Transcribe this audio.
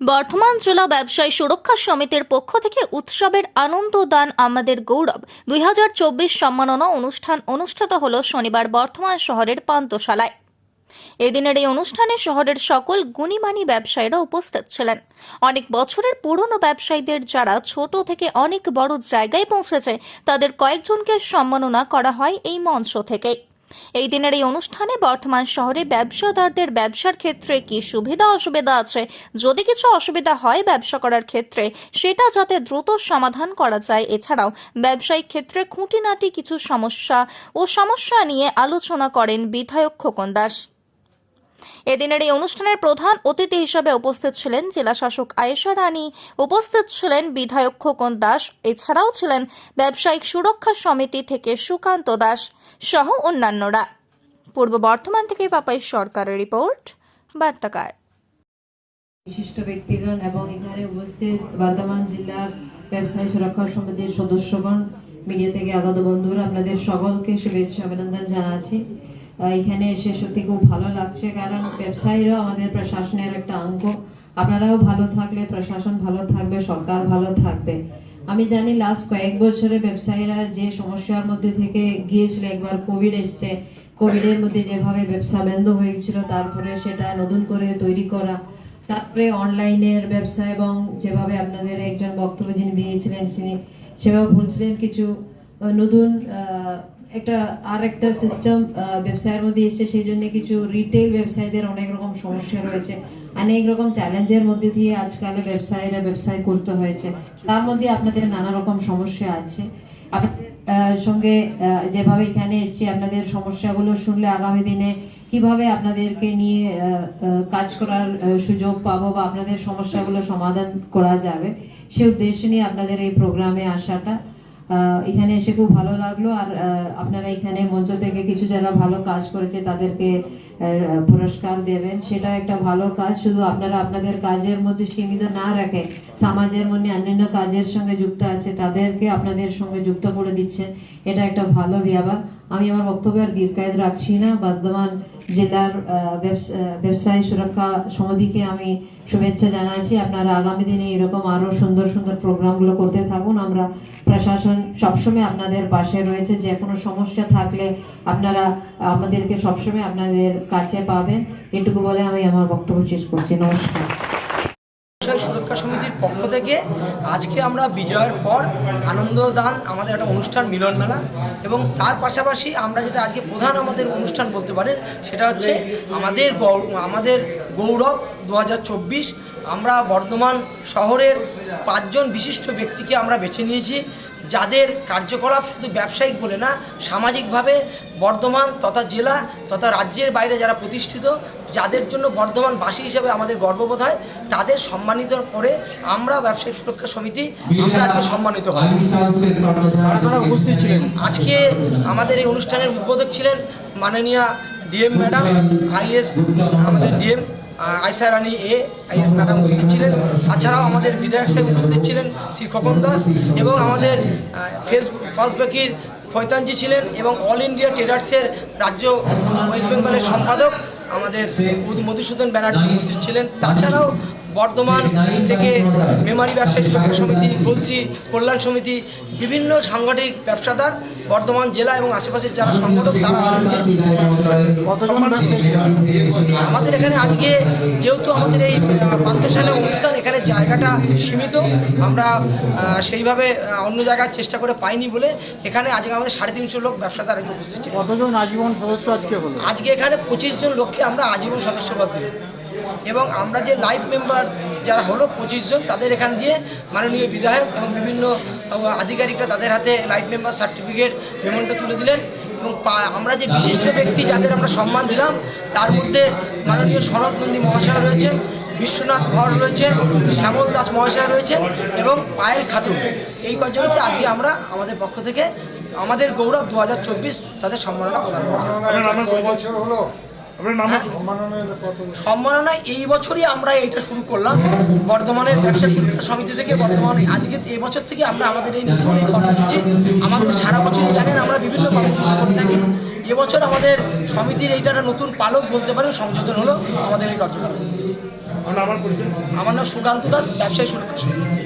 বর্ধমান জেলা ব্যবসায়ী সুরক্ষা সমিতির পক্ষ থেকে উৎসবের আনন্দ দান আমাদের গৌরব। দুই হাজার চব্বিশ সম্মাননা অনুষ্ঠান অনুষ্ঠিত হল শনিবার বর্ধমান শহরের পান্তশালায় এদিনের এই অনুষ্ঠানে শহরের সকল গুণীমানী ব্যবসায়ীরা উপস্থিত ছিলেন। অনেক বছরের পুরনো ব্যবসায়ীদের যারা ছোট থেকে অনেক বড় জায়গায় পৌঁছেছে, তাদের কয়েকজনকে সম্মাননা করা হয় এই মঞ্চ থেকে এই দিনের এই অনুষ্ঠানে বর্তমান শহরে ব্যবসাদারদের ব্যবসার ক্ষেত্রে কি সুবিধা, অসুবিধা আছে? যদি কিছু অসুবিধা হয় ব্যবসা করার ক্ষেত্রে, সেটা যাতে দ্রুত সমাধান করা যায়, এছাড়াও ব্যবসায়িক ক্ষেত্রে খুঁটিনাটি কিছু সমস্যা ও সমস্যা নিয়ে আলোচনা করেন বিধায়ক খোকন দাস। এদিনের এই অনুষ্ঠানের প্রধান অতিথি হিসেবে উপস্থিত ছিলেন জেলা শাসক আয়েশা রানী, উপস্থিত ছিলেন বিধায়ক খোকন দাস, এছাড়াও ছিলেন ব্যবসায়িক সুরক্ষা সমিতি থেকে সুকান্ত দাস সহ অন্যান্যরা। পূর্ব বর্ধমান থেকে পাপাই সরকারের রিপোর্ট, বার্তাকার। বিশিষ্ট ব্যক্তিগণ এবং এখানে উপস্থিত বর্ধমান জেলার ব্যবসায়ী সুরক্ষা সমিতির সদস্যগণ, মিডিয়া থেকে আগত বন্ধুরা, আপনাদের সকলকে শুভেচ্ছা, অভিনন্দন জানাচ্ছি। এখানে এসে সত্যি খুব ভালো লাগছে, কারণ ব্যবসায়ীরাও আমাদের প্রশাসনের একটা অঙ্গ। আপনারাও ভালো থাকলে, প্রশাসন ভালো থাকবে, সরকার ভালো থাকবে। আমি জানি লাস্ট কয়েক বছরে ব্যবসায়ীরা যে সমস্যার মধ্যে থেকে গিয়েছিল, একবার কোভিড এসছে কোভিডের মধ্যে যেভাবে ব্যবসা বন্ধ হয়েছিল তারপরে সেটা নতুন করে তৈরি করা। তারপরে অনলাইনের ব্যবসা এবং যেভাবে আপনাদের একজন বক্তব্য যিনি দিয়েছিলেন, তিনি সেভাবে বলছিলেন কিছু নতুন একটা আর একটা সিস্টেম ব্যবসায়ের মধ্যে এসছে, সেই জন্য কিছু রিটেল ব্যবসায়ীদের অনেক রকম সমস্যা রয়েছে, অনেক রকম চ্যালেঞ্জের মধ্যে দিয়ে আজকাল ব্যবসায়ীরা ব্যবসায় করতে হয়েছে। তার মধ্যে আপনাদের নানা রকম সমস্যা আছে। আপনাদের সঙ্গে যেভাবে এখানে এসেছি, আপনাদের সমস্যাগুলো শুনলে আগামী দিনে কীভাবে আপনাদেরকে নিয়ে কাজ করার সুযোগ পাবো বা আপনাদের সমস্যাগুলো সমাধান করা যাবে, সে উদ্দেশ্য নিয়ে আপনাদের এই প্রোগ্রামে আসাটা এখানে এসে খুব ভালো লাগল আর আপনারা এখানে মঞ্চ থেকে কিছু যারা ভালো কাজ করেছে তাদেরকে পুরস্কার দেবেন, সেটা একটা ভালো কাজ। শুধু আপনারা আপনাদের কাজের মধ্যে সীমিত না রাখে সমাজের মধ্যে অন্যান্য কাজের সঙ্গে যুক্ত আছে, তাদেরকে আপনাদের সঙ্গে যুক্ত করে দিচ্ছেন। এটা একটা ভালো ব্যাপার আমি আমার বক্তব্য আর দীর্ঘায়িত রাখছি না। বর্ধমান জেলার ব্যবসায়ী সুরক্ষা সমিতিকে আমি শুভেচ্ছা জানাচ্ছি। আপনারা আগামী দিনে এরকম আরও সুন্দর সুন্দর প্রোগ্রামগুলো করতে থাকুন। আমরা প্রশাসন সবসময় আপনাদের পাশে রয়েছে। যে কোনো সমস্যা থাকলে আপনারা আমাদেরকে সবসময় আপনাদের কাছে পাবেন। এটুকু বলে আমি আমার বক্তব্য শেষ করছি। নমস্কার। পক্ষ থেকে আজকে আমরা বিজয়ের পর আনন্দদান, আমাদের একটা অনুষ্ঠান, মিলন মেলা এবং তার পাশাপাশি আমরা যেটা আজকে প্রধান আমাদের অনুষ্ঠান বলতে পারেন, সেটা হচ্ছে আমাদের আমাদের গৌরব দু হাজার চব্বিশ। আমরা বর্ধমান শহরের পাঁচজন বিশিষ্ট ব্যক্তিকে আমরা বেছে নিয়েছি। যাদের কার্যকলাপ শুধু ব্যবসায়িক বলে না সামাজিকভাবে বর্ধমান তথা জেলা তথা রাজ্যের বাইরে যারা প্রতিষ্ঠিত যাদের জন্য বর্ধমানবাসী হিসেবে আমাদের গর্ববোধ হয় তাদের সম্মানিত করে আমরা ব্যবসায়িক সুরক্ষা সমিতি আমরা আজকে সম্মানিত হই উপস্থিত ছিলেন। আজকে আমাদের এই অনুষ্ঠানের উদ্বোধক ছিলেন মাননীয়া ডিএম ম্যাডাম আইএস আমাদের ডিএম আয়সা রানী এ, আইএস ম্যাডাম উপস্থিত ছিলেন। তাছাড়াও আমাদের বিধায়ক সাহেব উপস্থিত ছিলেন, শ্রী খোকন দাস এবং আমাদের ফেসবুক ফার্স্টব্যাকির ফৈতানজি ছিলেন এবং অল ইন্ডিয়া ট্রেডার্সের রাজ্য ওয়েস্ট বেঙ্গলের সম্পাদক আমাদের মধু- মধুসূদন ব্যানার্জি উপস্থিত ছিলেন। তাছাড়াও বর্ধমান থেকে মেমারি ব্যবসায়ী সমিতি কলসি কল্যাণ সমিতি বিভিন্ন সাংগঠনিক ব্যবসাদার বর্ধমান জেলা এবং আশেপাশের যারা সংগঠক তারা? আমাদের এখানে আজকে যেহেতু আমাদের এই পান্থশালা অনুষ্ঠান এখানে জায়গাটা সীমিত। আমরা সেইভাবে অন্য জায়গায় চেষ্টা করে পাইনি বলে এখানে আজকে আমাদের সাড়ে তিনশো লোক ব্যবসাদার আজকে উপস্থিত ছিল কতজন আজীবন সদস্য আজকে হলো? আজকে এখানে পঁচিশ জন লোককে আমরা আজীবন সদস্যপদ দিই এবং আমরা যে লাইভ মেম্বার যারা হলো পঁচিশ জন, তাদের এখান দিয়ে মাননীয় বিধায়ক এবং বিভিন্ন আধিকারিকরা তাদের হাতে লাইভ মেম্বার সার্টিফিকেট মেমন্ট তুলে দিলেন। এবং আমরা যে বিশিষ্ট ব্যক্তি যাদের আমরা সম্মান দিলাম, তার মধ্যে মাননীয় শরৎ নন্দী মহাশয় রয়েছেন, বিশ্বনাথ ঘর রয়েছেন, শ্যামল দাস মহাশয় রয়েছেন এবং পায়েল খাতুন। এই কজনকে আজকে আমরা আমাদের পক্ষ থেকে আমাদের গৌরব দু হাজার চব্বিশ তাদের সম্মাননা প্রদান করা হলো? সম্মাননা এই বছরই আমরা এটা শুরু করলাম। বর্ধমানের ব্যবসা সমিতি থেকে বর্তমানে আজকে এই বছর থেকে আমরা আমাদের এই নতুন এই কর্মসূচি আমাদের সারা বছরই জানেন আমরা বিভিন্ন কর্মসূচি করে থাকি। এবছর আমাদের সমিতির এইটা একটা নতুন পালক বলতে পারেন সংযোজন হলো আমাদের এই কার্যক্রম। আমার নাম সুকান্ত দাস ব্যবসায়ী সুরক্ষা সমিতি।